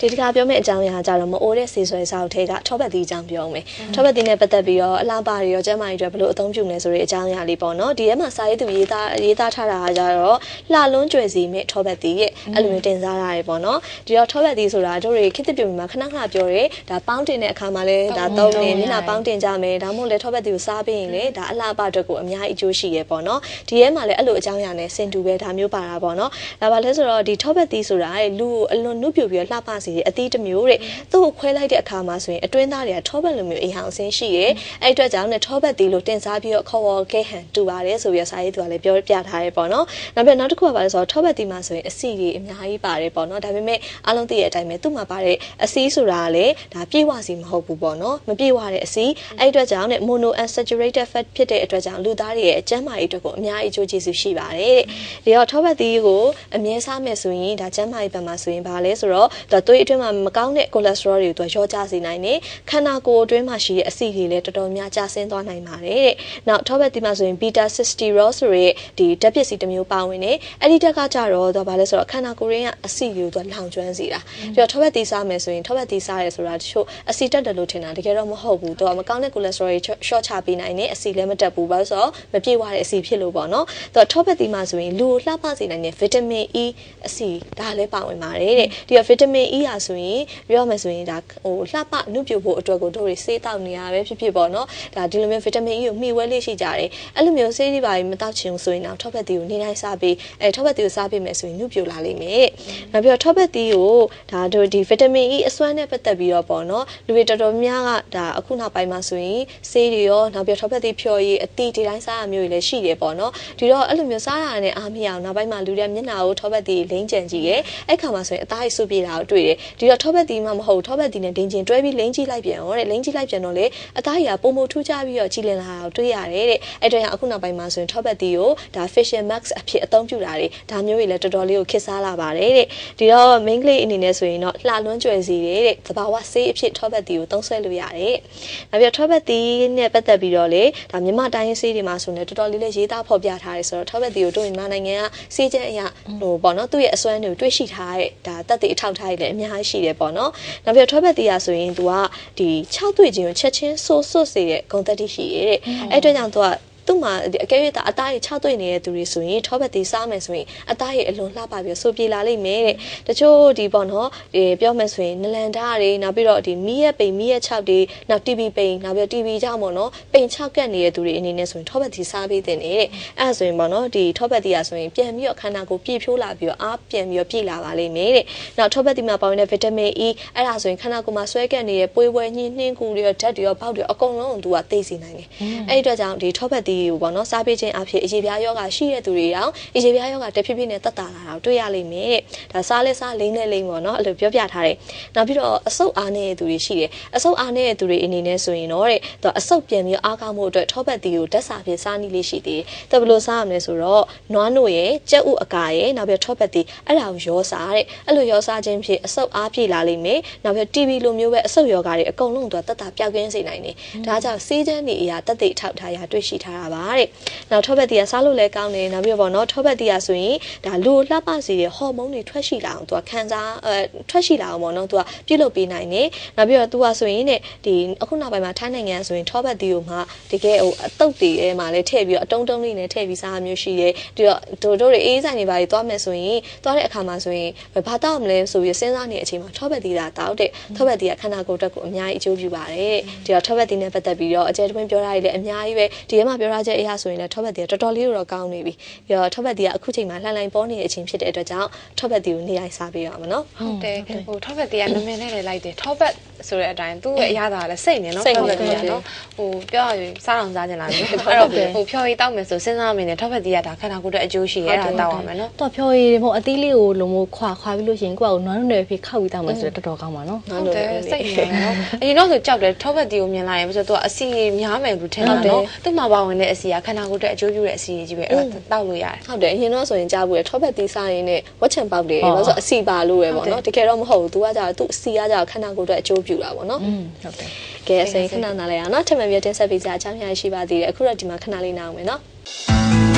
ဒီတစ်ခါပြောမယ့်အကြောင်းအရာကြတော့မအိုးတဲ့စီဆွဲစာအုပ်ထဲကထောပတ်သီးအကြောင်းပြောမယ်ထောပတ်သီးနဲ့ပတ်သက်ပြီးတော့အလားပါတွေရောကျမ်းမာတွေအတွက်ဘယ်လိုအသုံးပြုလဲဆိုတဲ့အကြောင်းအရာလေးပေါ့နော်ဒီထဲမှာစာရေးသူရေးသားရေးသားထားတာကကြတော့လှလွန်းကြွယ်စီမဲ့ထောပတ်သီးရဲ့အဲ့လိုမျိုးတင်စားထားတယ်ပေါ့နော်ဒီတော့ထောပတ်သီးဆိုတာတို့တွေခေတ်သစ်ပြုံမှာခဏခဏပြောတယ်ဒါပေါင်းတင်တဲ့အခါမှာလည်းဒါသုံးနေမျက်နှာပေါင်းတင်ကြမယ်ဒါမှမဟုတ်လည်းထောပတ်သီးကိုစားပြီးရင်လည်းဒါအလားပါအတွက်ကိုအများကြီးအကျိုးရှိရပေါ့နော်ဒီထဲမှာလည်းအဲ့လိုအကြောင်းအရာနဲ့စင်တူပဲဒါမျိုးပါတာပေါ့နော်ဒါပါလဲဆိုတော့ဒီထောပတ်သီးဆိုတာလူကိုအလွန်နုပြပြလှပစေတဲ့အသီးတစ်မျိုးတဲ့သူ့ကိုခွဲလိုက်တဲ့အခါမှာဆိုရင်အတွင်းသားတွေကထောပတ်လိုမျိုးအိမ်ဟောင်အဆင်းရှိတယ်အဲ့အတွက်ကြောင့်လည်းထောပတ်သီးလို့တင်စားပြီးတော့ခေါ်ဝေါ်ခဲ့ဟန်တူပါတယ်ဆိုပြီးတော့စာရေးသူကလည်းပြောပြထားတယ်ပေါ့နော်နောက်ပြီးနောက်တစ်ခုကပါလဲဆိုတော့ထောပတ်သီးမှာဆိုရင်အဆီကြီးအများကြီးပါတယ်ပေါ့နော်ဒါပေမဲ့အားလုံးသိတဲ့အတိုင်းပဲသူ့မှာပါတဲ့အဆီဆိုတာကလည်းဒါပြေဝစီမဟုတ်ဘူးပေါ့နော်မပြေဝတဲ့အဆီအဲ့အတွက်ကြောင့်လည်း mono unsaturated fat ဖြစ်တဲ့အတွက်ကြောင့်လူသားတွေရဲ့အကျန်းမာရေးအတွက်ကိုအများကြီးအကျိုးကျေးဇူးရှိပါတယ်တဲ့ဒီတော့ထောပတ်သီးကိုအမြဲစားမယ်ဆိုရင်ဒါကျန်းမာရေးဘက်မှာဆိုရင်ဘာလဲဆိုတော့ဒါသွေးအတွင်းမှာမကောင်းတဲ့ cholesterol တွေကိုသူရောကျစေနိုင်တယ်ခန္ဓာကိုယ်အတွင်းမှာရှိတဲ့အဆီတွေလည်းတော်တော်များကျဆင်းသွားနိုင်ပါတယ်တဲ့နောက်ထောပတ်သီးမှာဆိုရင် beta 60ဆိုရဲဒီဓာတ်ပစ္စည်းတစ်မျိုးပါဝင်တယ်အဲ့ဒီတက်ကကြတော့သူဘာလဲဆိုတော့ခန္ဓာကိုယ်ရင်းကအဆီတွေကိုသူလောင်ကျွမ်းစေတာဒီတော့ထောပတ်သီးစားမယ်ဆိုရင်ထောပတ်သီးစားရဲဆိုတာတချို့အဆီတက်တယ်လို့ထင်တာတကယ်တော့မဟုတ်ဘူးသူကမကောင်းတဲ့ cholesterol တွေ short ချပေးနိုင်တယ်အဆီလည်းမတက်ဘူးဘာလို့ဆိုတော့မပြေဝတဲ့အဆီဖြစ်လို့ပေါ့နော်သူကထောပတ်သီးမှာဆိုရင်လူကိုလှပစေနိုင်တဲ့ vitamin E အဆီဒါလည်းပါဝင်ပါတယ်တဲ့ဒီတော့ vitamin E ဟာဆိုရင်ပြောမယ်ဆိုရင်ဒါဟိုလှပနုပြဖို့အတွက်ကိုတို့တွေစေးတောက်နေရပဲဖြစ်ဖြစ်ပေါ့နော်ဒါဒီလိုမျိုး vitamin E ကိုမျှဝဲလေးရှိကြတယ်အဲ့လိုမျိုးစေးတွေပါမတောက်ချင်ဆိုရင်တော့ထောပတ်သီးကိုနေတိုင်းစားပြီးအဲထောပတ်သီးကိုစားပြီးမယ်ဆိုရင်နုပြလာလိမ့်မယ်နောက်ပြီးတော့ထောပတ်သီးကိုဒါတို့ဒီ vitamin E အစွမ်းနဲ့ပတ်သက်ပြီးတော့ပေါ့နော်လူတွေတော်တော်များကဒါအခုနောက်ပိုင်းမှာဆိုရင်စေးတွေရောနောက်ပြီးတော့ထောပတ်သီးဖြော်ရည်အသီးဒီတိုင်းစားရမျိုးတွေလည်းရှိတယ်ပေါ့နော်ဒီတော့အဲ့လိုမျိုးစားရတဲ့အားမရအောင်နောက်ပိုင်းမှာလူတွေမျက်နှာကိုထောပတ်သီးလိမ့်ကြံကြည့်ရဲအဲ့ခါမှာဆိုရင်အသားရည်စုပြေတာကိုတွေ့တယ်ဒီတော့ထောပတ်သီးမှမဟုတ်ထောပတ်သီးနဲ့ဒင်ကျင်တွဲပြီးလိမ့်ကြည့်လိုက်ပြန်ရောတဲ့လိမ့်ကြည့်လိုက်ပြန်တော့လေအသားရည်ကပုံမထူးခြားပြီးတော့ကြည်လင်လာတာကိုတွေ့ရတယ်တဲ့အဲ့တော့အခုနောက်ပိုင်းမှာဆိုရင်ထောပတ်သီးကိုဒါ facial mask အဖြစ်အသုံးပြုတာတွေဒါမျိုးတွေလည်းတော်တော်လေးကိုခေတ်စားလာပါတယ်တဲ့ဒီတော့ main ကလေးအနေနဲ့ဆိုရင်တော့လှလွန်းကြွယ်စီတဲ့သဘာဝဆေးအဖြစ်ထောပတ်သီးကိုသုံးဆွဲလို့ရတယ်နောက်ပြီးထောပတ်သီးနဲ့ပတ်သက်ပြီးတော့လေဒါမြန်မာတိုင်းဆေးတွေမှာဆိုရင်တော်တော်လေးလေးရေးသားဖော်ပြထားတယ်ဆိုတော့ထောပတ်သီးကိုတို့မြန်မာနိုင်ငံကစေးကျန်းအရာဟိုပေါ့နော်သူ့ရဲ့အစွမ်းတွေကိုတွေ့ရှိထားတဲ့ဒါတက်တဲ့အထောက်ထားတွေလည်းအများကြီးရှိတယ်ပေါ့နော်နောက်ပြီးထောပတ်သီးရဆိုရင်သူကဒီ6တွေ့ခြင်းကိုချက်ချင်းဆိုးဆွတ်စေတဲ့ဂုဏ်သက်တရှိရတဲ့အဲ့အတွက်ကြောင့်သူကသူ့ မှာအကယ်၍အသားရ6တွေ့နေတဲ့သူတွေဆိုရင်ထောပတ်သေးစားမယ်ဆိုရင်အသားရအလွန်လှပပြီးဆိုပြေလာလိမ့်မယ်တဲ့တချို့ဒီပေါ့နော်ဒီပြောမယ်ဆိုရင်နလန်ဓာတ်တွေနောက်ပြီးတော့ဒီမီးရဲ့ပိန်မီးရဲ့6တွေနောက် TB ပိန်နောက်ပြီးတော့ TB ကြောင့်ပေါ့နော်ပိန်6ကတ်နေတဲ့သူတွေအနေနဲ့ဆိုရင်ထောပတ်သေးစားပေးတဲ့နေတဲ့အဲ့ဒါဆိုရင်ပေါ့နော်ဒီထောပတ်သေးရဆိုရင်ပြန်ပြီးတော့ခန္ဓာကိုယ်ပြည့်ဖြိုးလာပြီးတော့အားပြန်ပြီးတော့ပြည့်လာပါလိမ့်မယ်တဲ့နောက်ထောပတ်သေးမှာပါဝင်တဲ့ဗီတာမင် E အဲ့ဒါဆိုရင်ခန္ဓာကိုယ်မှာဆွဲကတ်နေတဲ့ပွေးပွဲညှင်းနှင်းကူတွေရောဓာတ်တွေရောပေါက်တွေအကုန်လုံးသူကသိစေနိုင်တယ်အဲ့ဒီအတွက်ကြောင့်ဒီထောပတ်သေးကိုပေါ့နော်စားပေးခြင်းအဖြစ်အရေပြားယောဂရှိတဲ့သူတွေတောင်အရေပြားယောဂတဖြည်းဖြည်းနဲ့တက်တာလာတာတွေ့ရလိမ့်မယ်တဲ့ဒါစားလဲစားလိမ့်နဲ့လိမ့်ပေါ့နော်အဲ့လိုပြောပြထားတယ်နောက်ပြီးတော့အဆုတ်အားနေတဲ့သူတွေရှိတယ်အဆုတ်အားနေတဲ့သူတွေအနေနဲ့ဆိုရင်တော့တဲ့သူအဆုတ်ပြန်ပြီးအားကောင်းမှုအတွက်ထောပတ်တီကိုဓာတ်စာဖြင့်စားနည်းလေးရှိသေးတယ်တဘလို့စားရမလဲဆိုတော့နွားနို့ရဲ့ကြက်ဥအကာရဲ့နောက်ပြီးထောပတ်တီအဲ့ဒါကိုရောစားတဲ့အဲ့လိုရောစားခြင်းဖြင့်အဆုတ်အားပြည့်လာလိမ့်မယ်နောက်ပြီး TB လိုမျိုးပဲအဆုတ်ယောဂါတွေအကုန်လုံးသူကတက်တာပြောက်ကင်းစေနိုင်တယ်ဒါကြောင့်စေးချမ်းနေအရာတက်တဲ့ထောက်ထားရတွေ့ရှိထားတာပါတဲ့နောက်ထောပတ်တီကစားလို့လည်းကောင်းတယ်နောက်ပြီးတော့ပေါ့နော်ထောပတ်တီကဆိုရင်ဒါလူလှပစေတဲ့ဟော်မုန်းတွေထွက်ရှိလာအောင်သူကခံစားအဲထွက်ရှိလာအောင်ပေါ့နော်သူကပြုတ်လုပ်ပေးနိုင်တယ်နောက်ပြီးတော့သူကဆိုရင်တဲ့ဒီအခုနောက်ပိုင်းမှာထိုင်းနိုင်ငံဆိုရင်ထောပတ်တီကိုမှတကယ်ဟိုအတုပ်တွေထဲမှာလည်းထည့်ပြီးတော့အတုံးတုံးလေးနဲ့ထည့်ပြီးစားမျိုးရှိတယ်ပြီးတော့တို့တို့တွေအေးဆိုင်တွေပါပြီးသွားမယ်ဆိုရင်သွားတဲ့အခါမှာဆိုရင်ဘာတောက်မလဲဆိုပြီးစဉ်းစားနေတဲ့အချိန်မှာထောပတ်တီတာတောက်တဲ့ထောပတ်တီကခန္ဓာကိုယ်တက်ကိုအများကြီးအကျိုးပြုပါတယ်ဒီတော့ထောပတ်တီနဲ့ပတ်သက်ပြီးတော့အကျယ်တဝင်းပြောထားရည်လည်းအများကြီးပဲဒီထဲမှာပြောထားချက်အရာဆိုရင်လည်းထောပတ်တီကတော်တော်လေးတော့ကောင်းနေပြီပြီးတော့ထောပတ်တီကအခုချိန်မှာလှန်လှန်ပေါ်နေတဲ့အချိန်ဖြစ်တဲ့အတွက်ကြောင့်ထောပတ်တီကိုနေတိုင်းစားပေးရမှာနော်ဟုတ်တယ်ဟိုထောပတ်တီးကနာမည်နဲ့လည်းလိုက်တယ်ထောပတ်ဆိုတဲ့အတိုင်းသူ့ရဲ့အရသာကလည်းစိတ်နေနော်ထောပတ်တီးကနော်ဟိုပြောရရင်စားအောင်စားကြလားမျိုးအဲ့တော့ဟိုဖြော်ရည်တောက်မယ်ဆိုစဉ်းစားမိနေထောပတ်တီးကဒါခန္ဓာကိုယ်အတွက်အကျိုးရှိရဲအဲ့ဒါတောက်ရမယ်နော်တော့ဖြော်ရည်မဟုတ်အသီးလေးကိုလုံမို့ခွာခွာပြီးလို့ရှိရင်ကိုယ့်ကနွားနုနယ်ဖြစ်ခောက်ပြီးတောက်မယ်ဆိုတော့တော်တော်ကောင်းပါနော်နော်ဟုတ်လို့တယ်စိတ်နေနော်အရင်တော့ဆိုကြောက်တယ်ထောပတ်တီးကိုမြင်လိုက်ရင်ဆိုတော့သူကအစီများမယ်လို့ထင်တာနော်သူ့မှာပါဝင်တဲ့အစီကခန္ဓာကိုယ်အတွက်အကျိုးပြုတဲ့အစီကြီးပဲအဲ့ဒါတောက်လို့ရတယ် ဟုတ်တယ်အရင်တော့ဆိုရင်ကြားဘူးလေထောပတ်တီးစားရင်းနဲ့ဝက်ချံပေါက်တယ်ဘာလို့ဆိုအစီပါလို့ပဲပေါ့နော်တကယ်တော့မဟုတ်ဘူး तू ကကြာသူ့အစီကကြာခန္ဓာကိုယ်အတွက်အကျိုးပြုတာပေါ့နော် อืมဟုတ်တယ် ကဲအစိမ်းခဏနားလိုက်အောင်နော်ထပ်မံပြတင်ဆက်ပေးကြအကြောင်းရရှိပါသေးတယ်အခုတော့ဒီမှာခဏလေးနားအောင်မယ်နော်